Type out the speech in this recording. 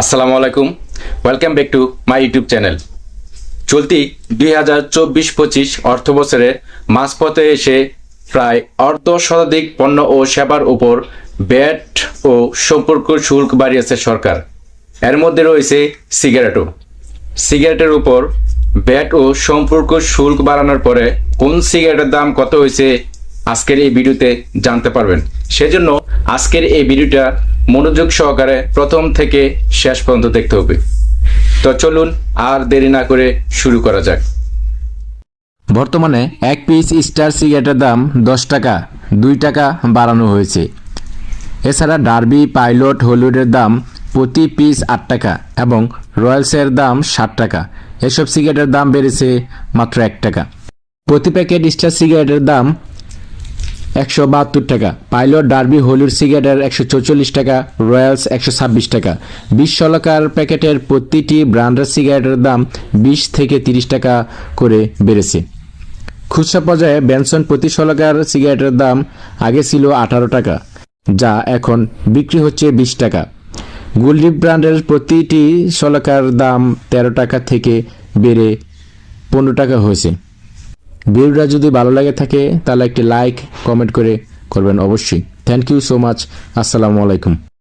আসসালামু আলাইকুম। Welcome back to my YouTube channel চলতি দুই হাজার চব্বিশ পঁচিশ অর্থ বছরে মাঝপথে এসে প্রায় অর্ধ শতাধিক পণ্য ও সেবার উপর ব্যাট ও সম্পর্ক শুল্ক বাড়িয়েছে সরকার। এর মধ্যে রয়েছে সিগারেটও। সিগারেটের উপর ব্যাট ও সম্পর্ক শুল্ক বাড়ানোর পরে কোন সিগারেটের দাম কত হয়েছে আজকের এই ভিডিওতে জানতে পারবেন। সেজন্য আজকের এই ভিডিওটা মনোযোগ সহকারে প্রথম থেকে শেষ পর্যন্ত দেখতে হবে। তো চলুন আর দেরি না করে শুরু করা যাক। বর্তমানে এক পিস স্টার সিগারেটের দাম দশ টাকা, দুই টাকা বাড়ানো হয়েছে। এছাড়া ডার্বি, পাইলট, হলিউডের দাম প্রতি পিস আট টাকা এবং রয়্যালসের দাম ষাট টাকা। এসব সিগারেটের দাম বেড়েছে মাত্র এক টাকা। প্রতি প্যাকেট স্টার সিগারেটের দাম একশো বাহাত্তর টাকা। পাইলট ডার্বি হলিউড সিগারেটের একশো চৌচল্লিশ টাকা, রয়্যালস একশো ছাব্বিশ টাকা। বিশ শলাকার প্যাকেটের প্রতিটি ব্র্যান্ডের সিগারেটের দাম বিশ থেকে তিরিশ টাকা করে বেড়েছে। খুচরা পর্যায়ে বেনসন প্রতি শলাকার সিগারেটের দাম আগে ছিল আঠারো টাকা, যা এখন বিক্রি হচ্ছে বিশ টাকা। গোল্ডিপ ব্র্যান্ডের প্রতিটি শলাকার দাম তেরো টাকা থেকে বেড়ে পনেরো টাকা হয়েছে। ভিডিওটা যদি ভালো লাগে থাকে, তাহলে একটি লাইক কমেন্ট করে করবেন অবশ্যই। থ্যাংক ইউ সো মাচ আসসালামু আলাইকুম।